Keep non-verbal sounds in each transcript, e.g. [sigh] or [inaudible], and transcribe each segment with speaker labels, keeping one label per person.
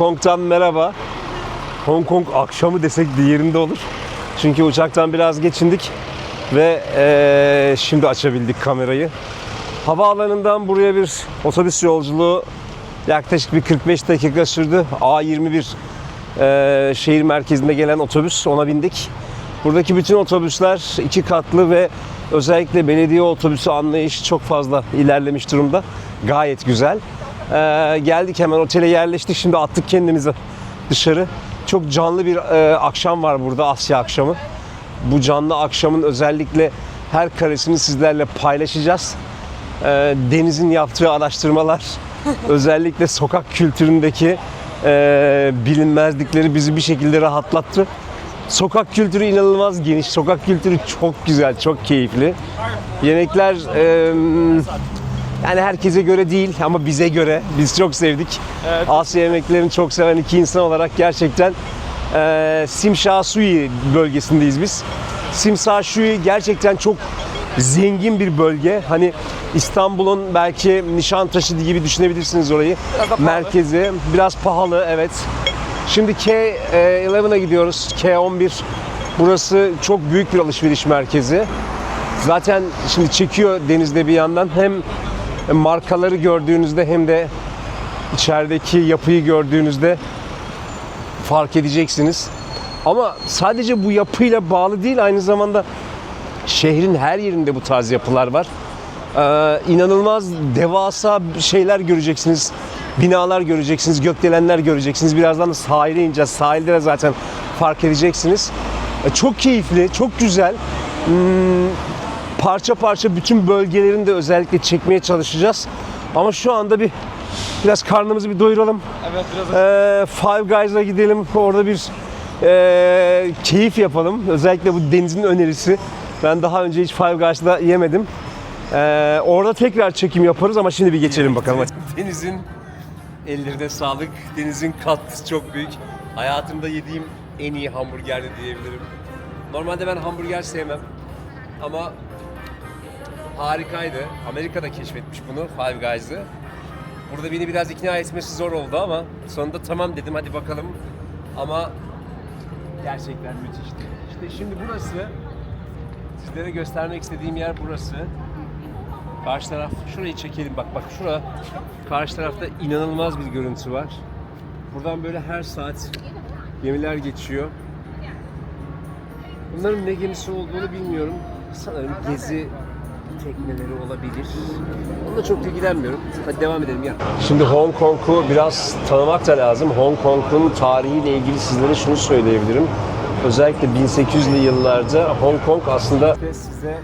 Speaker 1: Kong'tan merhaba. Hong Kong akşamı desek de yerinde olur. Çünkü uçaktan biraz geçindik ve eee, şimdi açabildik kamerayı. Havaalanından buraya bir otobüs yolculuğu yaklaşık bir 45 dakika sürdü. A21 eee, şehir merkezinde gelen otobüs ona bindik. Buradaki bütün otobüsler iki katlı ve özellikle belediye otobüsü anlayışı çok fazla ilerlemiş durumda. Gayet güzel. Eee, geldik hemen otele yerleştik. Şimdi attık kendimizi dışarı. Çok canlı bir eee, akşam var burada Asya akşamı. Bu canlı akşamın özellikle her karesini sizlerle paylaşacağız. Eee, Deniz'in yaptığı araştırmalar [laughs] özellikle sokak kültüründeki eee, bilinmezlikleri bizi bir şekilde rahatlattı. Sokak kültürü inanılmaz geniş. Sokak kültürü çok güzel, çok keyifli. Yemekler eee, yani herkese göre değil ama bize göre. Biz çok sevdik. Asya yemeklerini çok seven iki insan olarak gerçekten eee Simsha Sui bölgesindeyiz biz. Simsha Sui gerçekten çok zengin bir bölge. Hani İstanbul'un belki Nişantaşı gibi düşünebilirsiniz orayı. Merkezi biraz pahalı evet. Şimdi K11'a gidiyoruz. K11. Burası çok büyük bir alışveriş merkezi. Zaten şimdi çekiyor denizde bir yandan. Hem markaları gördüğünüzde hem de içerideki yapıyı gördüğünüzde fark edeceksiniz. Ama sadece bu yapıyla bağlı değil aynı zamanda şehrin her yerinde bu tarz yapılar var. Ee, inanılmaz devasa şeyler göreceksiniz. Binalar göreceksiniz, gökdelenler göreceksiniz. Birazdan da sahile ineceğiz. Sahilde de zaten fark edeceksiniz. Ee, çok keyifli, çok güzel. Hmm, parça parça bütün bölgelerini de özellikle çekmeye çalışacağız. Ama şu anda bir biraz karnımızı bir doyuralım.
Speaker 2: Evet biraz
Speaker 1: Ee, Five Guys'a gidelim. Orada bir e, keyif yapalım. Özellikle bu Deniz'in önerisi. Ben daha önce hiç Five Guys'da yemedim. Ee, orada tekrar çekim yaparız ama şimdi bir geçelim bakalım. Deniz'in ellerine sağlık. Deniz'in katkısı çok büyük. Hayatımda yediğim en iyi hamburger de diyebilirim. Normalde ben hamburger sevmem. Ama harikaydı. Amerika'da keşfetmiş bunu Five Guys'ı. Burada beni biraz ikna etmesi zor oldu ama sonunda tamam dedim hadi bakalım. Ama gerçekten müthişti. İşte şimdi burası sizlere göstermek istediğim yer burası. Karşı taraf şurayı çekelim bak bak şura karşı tarafta inanılmaz bir görüntü var. Buradan böyle her saat gemiler geçiyor. Bunların ne gemisi olduğunu bilmiyorum. Sanırım gezi tekneleri olabilir. Onunla çok ilgilenmiyorum. Hadi devam edelim ya. Şimdi Hong Kong'u biraz tanımak da lazım. Hong Kong'un tarihiyle ilgili sizlere şunu söyleyebilirim. Özellikle 1800'lü yıllarda Hong Kong aslında size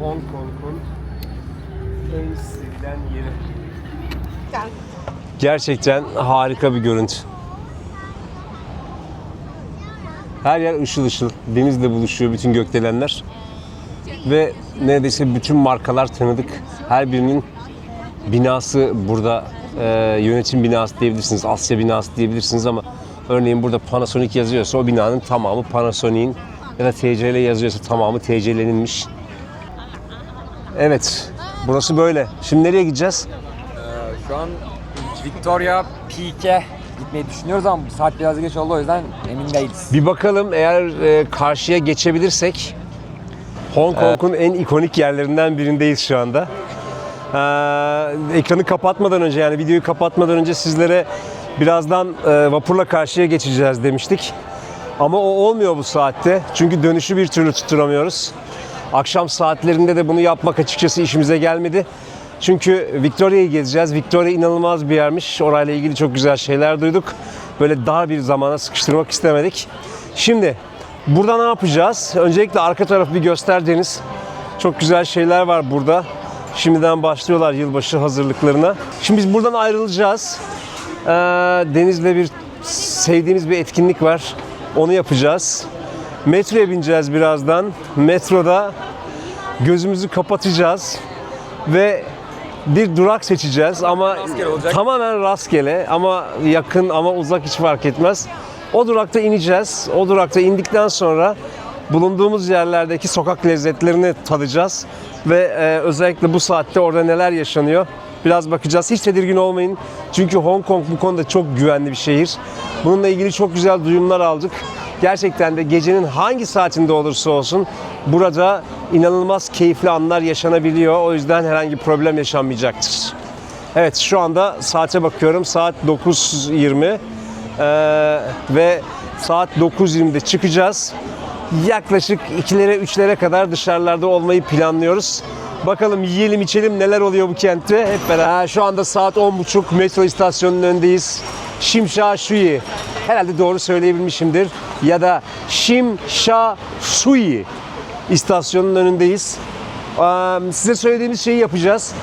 Speaker 1: Hong Kong'un en sevilen yeri. Gerçekten harika bir görüntü. Her yer ışıl ışıl. Denizle buluşuyor bütün gökdelenler. Ve neredeyse bütün markalar tanıdık. Her birinin binası burada e, yönetim binası diyebilirsiniz, Asya binası diyebilirsiniz ama örneğin burada Panasonic yazıyorsa o binanın tamamı Panasonic'in ya da TCL yazıyorsa tamamı TCL'ninmiş. Evet, burası böyle. Şimdi nereye gideceğiz?
Speaker 2: şu an Victoria Peak'e gitmeyi düşünüyoruz ama saat biraz geç oldu o yüzden emin değiliz.
Speaker 1: Bir bakalım eğer e, karşıya geçebilirsek Hong Kong'un en ikonik yerlerinden birindeyiz şu anda. Ee, ekranı kapatmadan önce yani videoyu kapatmadan önce sizlere birazdan e, vapurla karşıya geçeceğiz demiştik. Ama o olmuyor bu saatte. Çünkü dönüşü bir türlü tutturamıyoruz. Akşam saatlerinde de bunu yapmak açıkçası işimize gelmedi. Çünkü Victoria'yı gezeceğiz. Victoria inanılmaz bir yermiş. Orayla ilgili çok güzel şeyler duyduk. Böyle dar bir zamana sıkıştırmak istemedik. Şimdi burada ne yapacağız? Öncelikle arka tarafı bir göster Deniz. Çok güzel şeyler var burada. Şimdiden başlıyorlar yılbaşı hazırlıklarına. Şimdi biz buradan ayrılacağız. Ee, Deniz'le bir sevdiğimiz bir etkinlik var. Onu yapacağız. Metroya bineceğiz birazdan. Metroda gözümüzü kapatacağız ve bir durak seçeceğiz ama
Speaker 2: Rastgele
Speaker 1: tamamen rastgele ama yakın ama uzak hiç fark etmez. O durakta ineceğiz. O durakta indikten sonra bulunduğumuz yerlerdeki sokak lezzetlerini tadacağız ve e, özellikle bu saatte orada neler yaşanıyor Biraz bakacağız. Hiç tedirgin olmayın. Çünkü Hong Kong bu konuda çok güvenli bir şehir. Bununla ilgili çok güzel duyumlar aldık. Gerçekten de gecenin hangi saatinde olursa olsun burada inanılmaz keyifli anlar yaşanabiliyor. O yüzden herhangi problem yaşanmayacaktır. Evet şu anda saate bakıyorum. Saat 9.20 Ee, ve saat 9.20'de çıkacağız. Yaklaşık 2'lere 3'lere kadar dışarılarda olmayı planlıyoruz. Bakalım yiyelim içelim neler oluyor bu kentte hep beraber. Şu anda saat 10.30 metro istasyonunun önündeyiz. Şimşa Şuyi. Herhalde doğru söyleyebilmişimdir. Ya da Şimşa Şuyi istasyonunun önündeyiz. Size söylediğimiz şeyi yapacağız.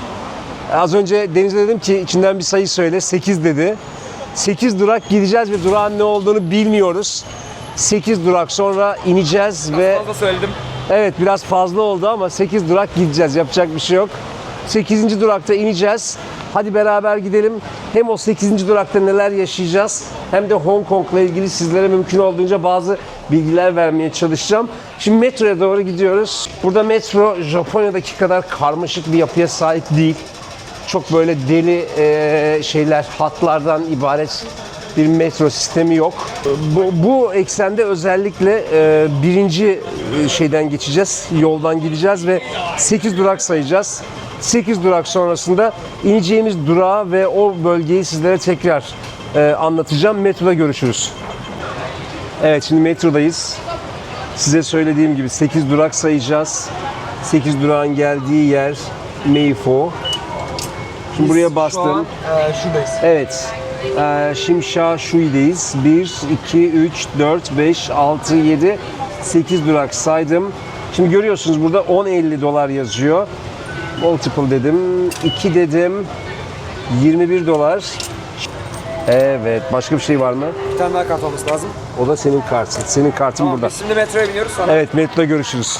Speaker 1: Az önce Deniz'e dedim ki içinden bir sayı söyle. 8 dedi. 8 durak gideceğiz ve durağın ne olduğunu bilmiyoruz. 8 durak sonra ineceğiz ve
Speaker 2: Fazla söyledim.
Speaker 1: evet biraz fazla oldu ama 8 durak gideceğiz. Yapacak bir şey yok. 8. durakta ineceğiz. Hadi beraber gidelim. Hem o 8. durakta neler yaşayacağız hem de Hong Kong'la ilgili sizlere mümkün olduğunca bazı bilgiler vermeye çalışacağım. Şimdi metroya doğru gidiyoruz. Burada metro Japonya'daki kadar karmaşık bir yapıya sahip değil çok böyle deli e, şeyler, hatlardan ibaret bir metro sistemi yok. Bu, bu eksende özellikle e, birinci e, şeyden geçeceğiz, yoldan gideceğiz ve 8 durak sayacağız. 8 durak sonrasında ineceğimiz durağı ve o bölgeyi sizlere tekrar e, anlatacağım. Metroda görüşürüz. Evet şimdi metrodayız. Size söylediğim gibi 8 durak sayacağız. 8 durağın geldiği yer Meifo. Şimdi buraya bastım.
Speaker 2: Şu an e, şuradayız.
Speaker 1: Evet. Ee, Şimşa Şui'deyiz. 1, 2, 3, 4, 5, 6, 7, 8 durak saydım. Şimdi görüyorsunuz burada 10.50 dolar yazıyor. Multiple dedim. 2 dedim. 21 dolar. Evet. Başka bir şey var mı?
Speaker 2: Bir tane daha kart olması lazım.
Speaker 1: O da senin kartın. Senin kartın
Speaker 2: Tamam,
Speaker 1: burada.
Speaker 2: biz şimdi metroya biniyoruz sonra.
Speaker 1: Evet metroda görüşürüz.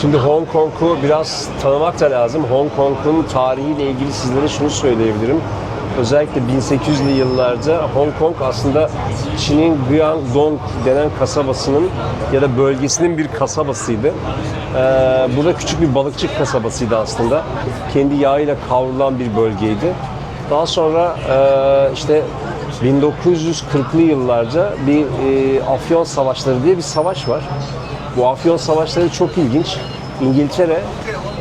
Speaker 1: Şimdi Hong Kong'u biraz tanımak da lazım. Hong Kong'un tarihiyle ilgili sizlere şunu söyleyebilirim. Özellikle 1800'lü yıllarda Hong Kong aslında Çin'in Guangdong denen kasabasının ya da bölgesinin bir kasabasıydı. Ee, burada küçük bir balıkçı kasabasıydı aslında. Kendi yağıyla kavrulan bir bölgeydi. Daha sonra e, işte 1940'lı yıllarda bir e, Afyon Savaşları diye bir savaş var. Bu Afyon Savaşları çok ilginç. İngiltere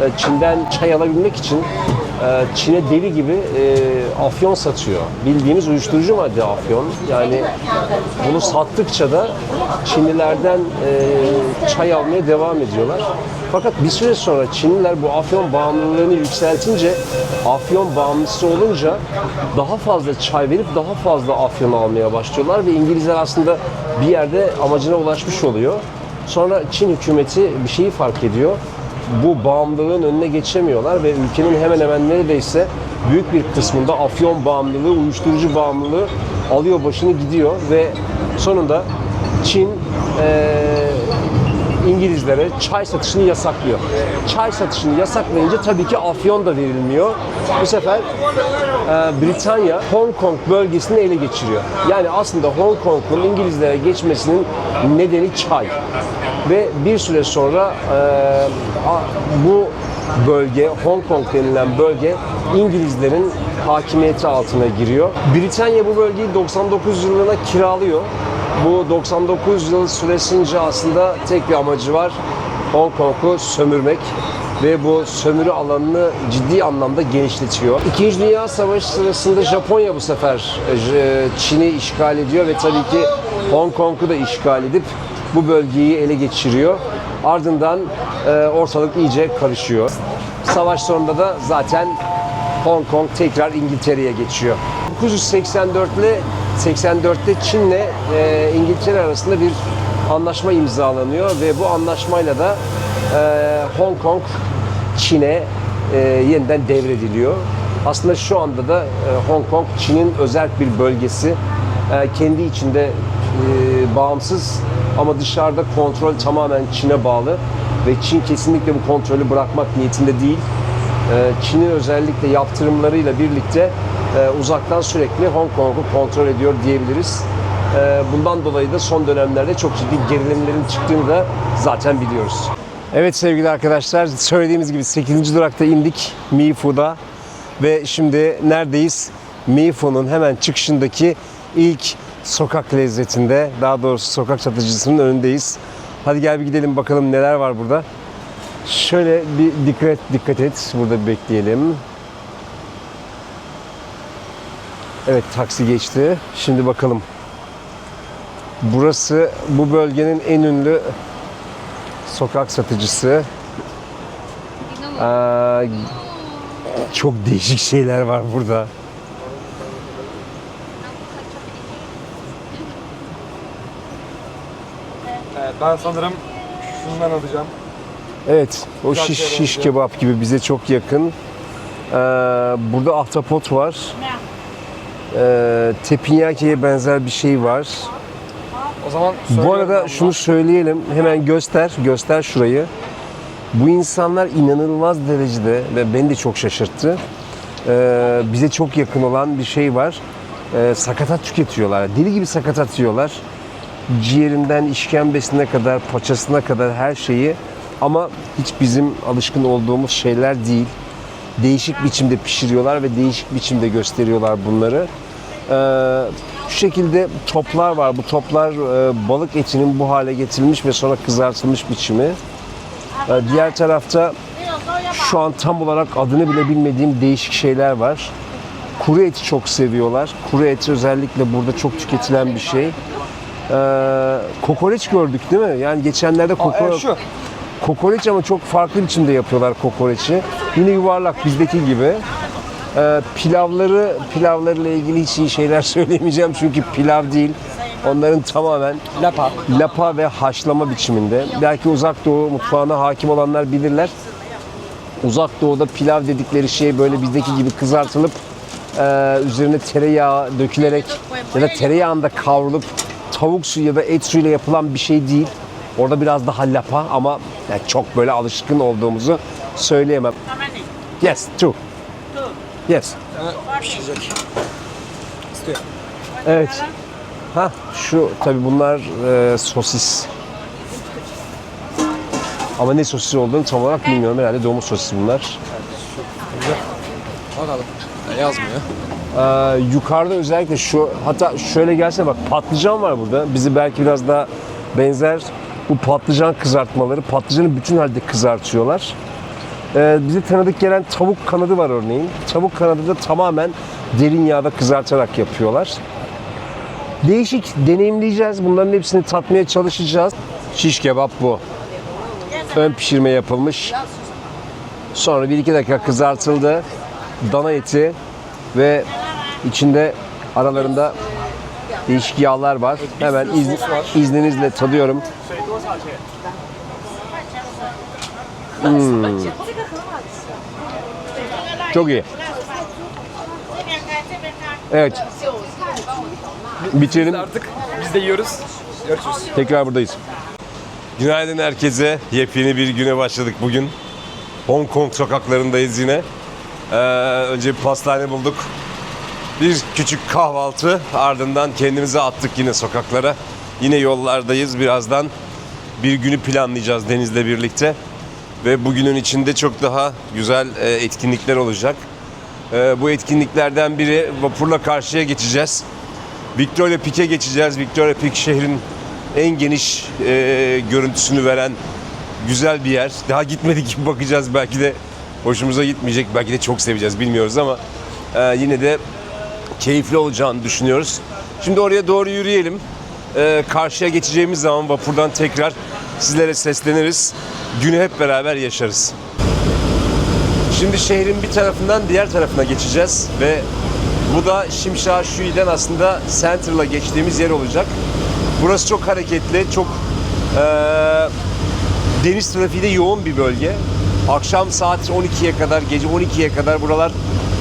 Speaker 1: e, Çin'den çay alabilmek için e, Çin'e deli gibi e, afyon satıyor. Bildiğimiz uyuşturucu madde afyon. Yani bunu sattıkça da Çinlilerden çay almaya devam ediyorlar. Fakat bir süre sonra Çinliler bu afyon bağımlılığını yükseltince, afyon bağımlısı olunca daha fazla çay verip daha fazla afyon almaya başlıyorlar ve İngilizler aslında bir yerde amacına ulaşmış oluyor. Sonra Çin hükümeti bir şeyi fark ediyor. Bu bağımlılığın önüne geçemiyorlar ve ülkenin hemen hemen neredeyse büyük bir kısmında afyon bağımlılığı, uyuşturucu bağımlılığı alıyor başını gidiyor ve sonunda Çin eee İngilizlere çay satışını yasaklıyor. Çay satışını yasaklayınca tabii ki afyon da verilmiyor. Bu sefer e, Britanya Hong Kong bölgesini ele geçiriyor. Yani aslında Hong Kong'un İngilizlere geçmesinin nedeni çay. Ve bir süre sonra e, bu bölge, Hong Kong denilen bölge İngilizlerin hakimiyeti altına giriyor. Britanya bu bölgeyi 99 yılına kiralıyor. Bu 99 yıl süresince aslında tek bir amacı var. Hong Kong'u sömürmek ve bu sömürü alanını ciddi anlamda genişletiyor. İkinci Dünya Savaşı sırasında Japonya bu sefer Çin'i işgal ediyor ve tabii ki Hong Kong'u da işgal edip bu bölgeyi ele geçiriyor. Ardından e, ortalık iyice karışıyor. Savaş sonunda da zaten Hong Kong tekrar İngiltere'ye geçiyor. 1984 ile 84'te Çin'le e, İngiltere arasında bir anlaşma imzalanıyor ve bu anlaşmayla da e, Hong Kong Çin'e e, yeniden devrediliyor. Aslında şu anda da e, Hong Kong Çin'in özel bir bölgesi. E, kendi içinde e, bağımsız ama dışarıda kontrol tamamen Çin'e bağlı ve Çin kesinlikle bu kontrolü bırakmak niyetinde değil. Ee, Çin'in özellikle yaptırımlarıyla birlikte e, uzaktan sürekli Hong Kong'u kontrol ediyor diyebiliriz. Ee, Bundan dolayı da son dönemlerde çok ciddi gerilimlerin çıktığını da zaten biliyoruz. Evet sevgili arkadaşlar, söylediğimiz gibi 8. durakta indik Mifu'da ve şimdi neredeyiz? Mifu'nun hemen çıkışındaki ilk sokak lezzetinde, daha doğrusu sokak satıcısının önündeyiz. Hadi gel bir gidelim bakalım neler var burada. Şöyle bir dikkat dikkat et, burada bir bekleyelim. Evet taksi geçti. Şimdi bakalım. Burası bu bölgenin en ünlü sokak satıcısı. Aa, çok değişik şeyler var burada.
Speaker 2: Ben sanırım şundan alacağım.
Speaker 1: Evet, o
Speaker 2: Güzel
Speaker 1: şiş, şiş
Speaker 2: benziyor.
Speaker 1: kebap gibi bize çok yakın. Ee, burada ahtapot var. Ee, tepinyakiye benzer bir şey var.
Speaker 2: O zaman
Speaker 1: Bu
Speaker 2: söylüyorum
Speaker 1: arada şunu söyleyelim, hemen göster, göster şurayı. Bu insanlar inanılmaz derecede ve beni de çok şaşırttı. Ee, bize çok yakın olan bir şey var. Ee, sakatat tüketiyorlar. Deli gibi sakatat yiyorlar. Ciğerinden işkembesine kadar, paçasına kadar her şeyi. Ama hiç bizim alışkın olduğumuz şeyler değil. Değişik biçimde pişiriyorlar ve değişik biçimde gösteriyorlar bunları. Ee, şu şekilde toplar var. Bu toplar e, balık etinin bu hale getirilmiş ve sonra kızartılmış biçimi. Ee, diğer tarafta şu an tam olarak adını bile bilmediğim değişik şeyler var. Kuru eti çok seviyorlar. Kuru eti özellikle burada çok tüketilen bir şey. Ee, kokoreç gördük değil mi? Yani geçenlerde kokoreç...
Speaker 2: evet şu.
Speaker 1: Kokoreç ama çok farklı biçimde yapıyorlar kokoreçi. Yine yuvarlak bizdeki gibi. Ee, pilavları, pilavlarıyla ilgili hiç iyi şeyler [laughs] söyleyemeyeceğim çünkü pilav değil. Onların tamamen
Speaker 2: Lapa.
Speaker 1: lapa ve haşlama biçiminde. Belki uzak doğu mutfağına hakim olanlar bilirler. Uzak doğuda pilav dedikleri şey böyle bizdeki gibi kızartılıp e, üzerine tereyağı dökülerek ya da tereyağında kavrulup tavuk suyu ya da et suyuyla yapılan bir şey değil. Orada biraz daha lapa ama yani çok böyle alışkın olduğumuzu söyleyemem. Yes, two. Yes. Evet. Ha şu tabii bunlar e, sosis. Ama ne sosis olduğunu tam olarak bilmiyorum. Herhalde domuz sosisi bunlar.
Speaker 2: Bakalım. Ya, yazmıyor.
Speaker 1: Ee, yukarıda özellikle şu hatta şöyle gelse bak patlıcan var burada. Bizi belki biraz daha benzer bu patlıcan kızartmaları. Patlıcanı bütün halde kızartıyorlar. Ee, bize tanıdık gelen tavuk kanadı var örneğin. Tavuk kanadı da tamamen derin yağda kızartarak yapıyorlar. Değişik deneyimleyeceğiz. Bunların hepsini tatmaya çalışacağız. Şiş kebap bu. Ön pişirme yapılmış. Sonra 1-2 dakika kızartıldı. Dana eti ve içinde aralarında değişik yağlar var. Hemen iz- izninizle tadıyorum. Hmm. Çok iyi. Evet. Bitirelim.
Speaker 2: Artık biz de yiyoruz. Görüşürüz.
Speaker 1: Tekrar buradayız. Günaydın herkese. Yepyeni bir güne başladık bugün. Hong Kong sokaklarındayız yine. Ee, önce bir pastane bulduk. Bir küçük kahvaltı. Ardından kendimizi attık yine sokaklara. Yine yollardayız. Birazdan bir günü planlayacağız Deniz'le birlikte. Ve bugünün içinde çok daha güzel e, etkinlikler olacak. E, bu etkinliklerden biri vapurla karşıya geçeceğiz. Victoria Peak'e geçeceğiz. Victoria Peak şehrin en geniş e, görüntüsünü veren güzel bir yer. Daha gitmedik bakacağız. Belki de hoşumuza gitmeyecek. Belki de çok seveceğiz bilmiyoruz ama yine de keyifli olacağını düşünüyoruz. Şimdi oraya doğru yürüyelim. E, karşıya geçeceğimiz zaman vapurdan tekrar sizlere sesleniriz. Günü hep beraber yaşarız. Şimdi şehrin bir tarafından diğer tarafına geçeceğiz ve bu da Şimşah Şui'den aslında Central'a geçtiğimiz yer olacak. Burası çok hareketli, çok eee, deniz trafiği de yoğun bir bölge. Akşam saat 12'ye kadar, gece 12'ye kadar buralar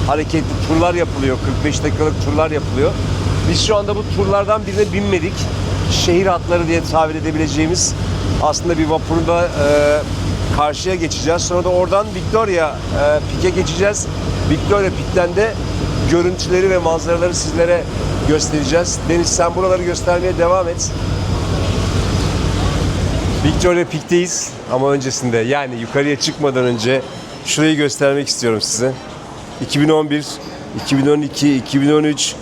Speaker 1: hareketli turlar yapılıyor. 45 dakikalık turlar yapılıyor. Biz şu anda bu turlardan birine binmedik. Şehir hatları diye tabir edebileceğimiz aslında bir vapurda eee, karşıya geçeceğiz. Sonra da oradan Victoria e, Peak'e geçeceğiz. Victoria Peak'ten de görüntüleri ve manzaraları sizlere göstereceğiz. Deniz sen buraları göstermeye devam et. Victoria Peak'teyiz ama öncesinde yani yukarıya çıkmadan önce şurayı göstermek istiyorum size. 2011, 2012, 2013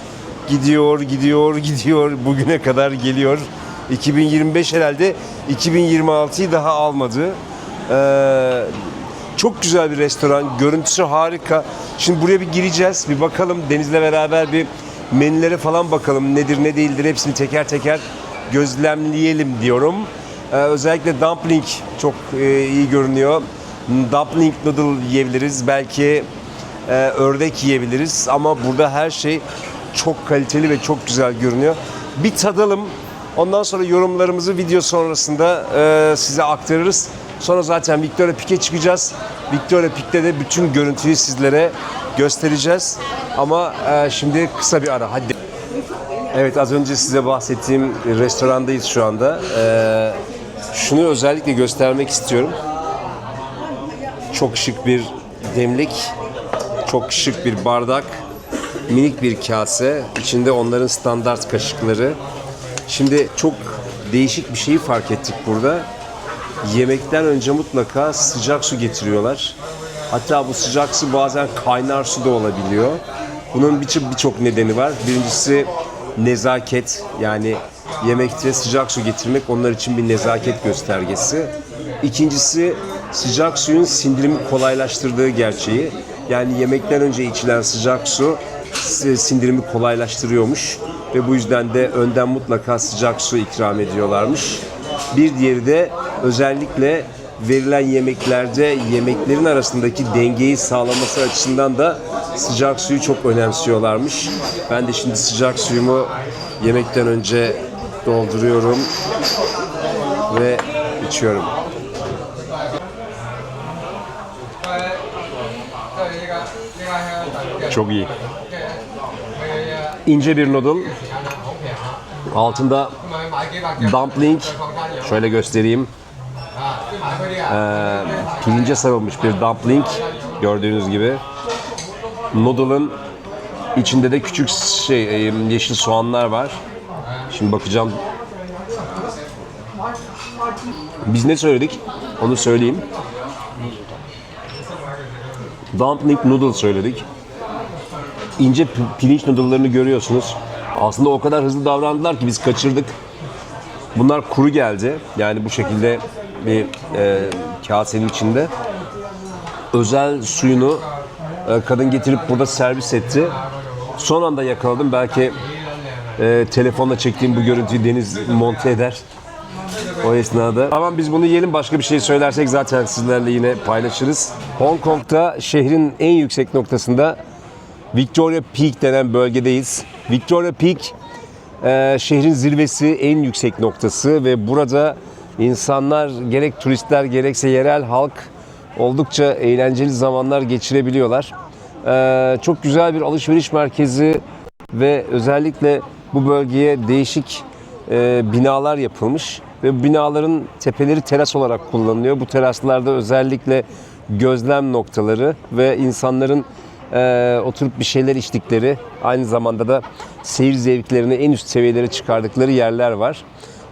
Speaker 1: gidiyor, gidiyor, gidiyor. Bugüne kadar geliyor. 2025 herhalde 2026'yı daha almadı. Ee, çok güzel bir restoran. Görüntüsü harika. Şimdi buraya bir gireceğiz. Bir bakalım Deniz'le beraber bir menülere falan bakalım. Nedir ne değildir hepsini teker teker gözlemleyelim diyorum. Ee, özellikle dumpling çok e, iyi görünüyor. Dumpling noodle yiyebiliriz. Belki e, ördek yiyebiliriz. Ama burada her şey çok kaliteli ve çok güzel görünüyor. Bir tadalım. Ondan sonra yorumlarımızı video sonrasında e, size aktarırız. Sonra zaten Victoria Peak'e çıkacağız. Victoria Peak'te de bütün görüntüyü sizlere göstereceğiz. Ama e, şimdi kısa bir ara. Hadi. Evet az önce size bahsettiğim restorandayız şu anda. E, şunu özellikle göstermek istiyorum. Çok şık bir demlik, çok şık bir bardak, minik bir kase, içinde onların standart kaşıkları. Şimdi çok değişik bir şeyi fark ettik burada. Yemekten önce mutlaka sıcak su getiriyorlar. Hatta bu sıcak su bazen kaynar su da olabiliyor. Bunun birçok nedeni var. Birincisi nezaket yani yemekte sıcak su getirmek onlar için bir nezaket göstergesi. İkincisi sıcak suyun sindirimi kolaylaştırdığı gerçeği. Yani yemekten önce içilen sıcak su sindirimi kolaylaştırıyormuş ve bu yüzden de önden mutlaka sıcak su ikram ediyorlarmış. Bir diğeri de özellikle verilen yemeklerde yemeklerin arasındaki dengeyi sağlaması açısından da sıcak suyu çok önemsiyorlarmış. Ben de şimdi sıcak suyumu yemekten önce dolduruyorum ve içiyorum. Çok iyi. İnce bir noodle. Altında dumpling. Şöyle göstereyim. Ee, pirince sarılmış bir dumpling. Gördüğünüz gibi. Noodle'ın içinde de küçük şey e, yeşil soğanlar var. Şimdi bakacağım. Biz ne söyledik? Onu söyleyeyim. Dumpling noodle söyledik. İnce pi- pirinç noodle'larını görüyorsunuz. Aslında o kadar hızlı davrandılar ki biz kaçırdık. Bunlar kuru geldi. Yani bu şekilde bir e, kasenin içinde. Özel suyunu e, kadın getirip burada servis etti. Son anda yakaladım. Belki e, telefonla çektiğim bu görüntüyü Deniz monte eder. O esnada. Tamam biz bunu yiyelim. Başka bir şey söylersek zaten sizlerle yine paylaşırız. Hong Kong'da şehrin en yüksek noktasında Victoria Peak denen bölgedeyiz. Victoria Peak e, şehrin zirvesi, en yüksek noktası ve burada insanlar gerek turistler gerekse yerel halk oldukça eğlenceli zamanlar geçirebiliyorlar. E, çok güzel bir alışveriş merkezi ve özellikle bu bölgeye değişik e, binalar yapılmış ve binaların tepeleri teras olarak kullanılıyor. Bu teraslarda özellikle gözlem noktaları ve insanların e, oturup bir şeyler içtikleri, aynı zamanda da seyir zevklerini en üst seviyelere çıkardıkları yerler var.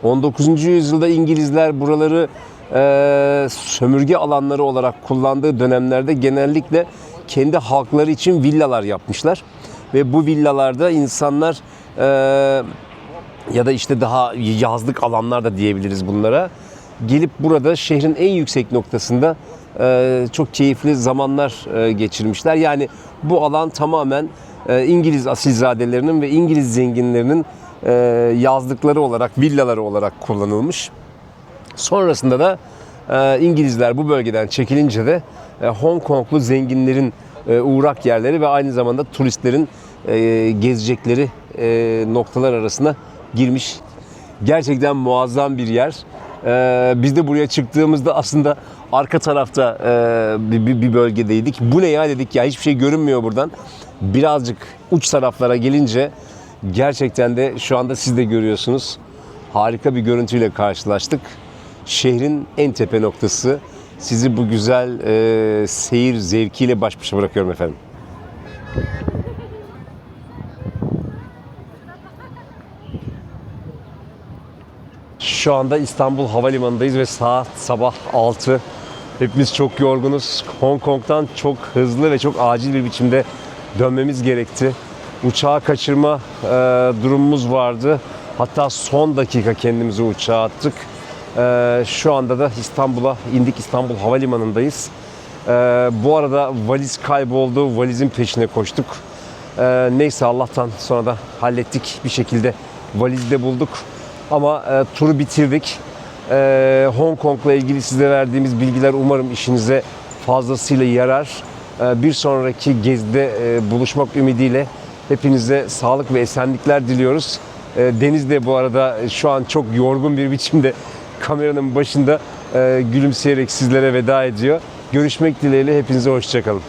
Speaker 1: 19. yüzyılda İngilizler buraları e, sömürge alanları olarak kullandığı dönemlerde genellikle kendi halkları için villalar yapmışlar. Ve bu villalarda insanlar e, ya da işte daha yazlık alanlar da diyebiliriz bunlara. Gelip burada şehrin en yüksek noktasında çok keyifli zamanlar e, geçirmişler. Yani bu alan tamamen e, İngiliz asilzadelerinin ve İngiliz zenginlerinin e, yazlıkları olarak, villaları olarak kullanılmış. Sonrasında da İngilizler bu bölgeden çekilince de Hong Konglu zenginlerin uğrak yerleri ve aynı zamanda turistlerin gezecekleri noktalar arasına girmiş. Gerçekten muazzam bir yer. E, biz de buraya çıktığımızda aslında arka tarafta e, bir- bir bölgedeydik. Bu ne ya dedik ya hiçbir şey görünmüyor buradan. Birazcık uç taraflara gelince gerçekten de şu anda siz de görüyorsunuz. Harika bir görüntüyle karşılaştık. Şehrin en tepe noktası. Sizi bu güzel e, seyir zevkiyle baş başa bırakıyorum efendim. Şu anda İstanbul Havalimanı'ndayız ve saat sabah 6. Hepimiz çok yorgunuz. Hong Kong'dan çok hızlı ve çok acil bir biçimde dönmemiz gerekti. Uçağı kaçırma e, durumumuz vardı. Hatta son dakika kendimizi uçağa attık. E, şu anda da İstanbul'a indik. İstanbul Havalimanı'ndayız. E, bu arada valiz kayboldu. Valizin peşine koştuk. E, neyse Allah'tan sonra da hallettik bir şekilde. Valizde bulduk. Ama e, turu bitirdik. E, Hong Kong'la ilgili size verdiğimiz bilgiler umarım işinize fazlasıyla yarar. E, bir sonraki gezide e, buluşmak ümidiyle hepinize sağlık ve esenlikler diliyoruz. E, Deniz de bu arada şu an çok yorgun bir biçimde [laughs] kameranın başında e, gülümseyerek sizlere veda ediyor. Görüşmek dileğiyle hepinize hoşçakalın.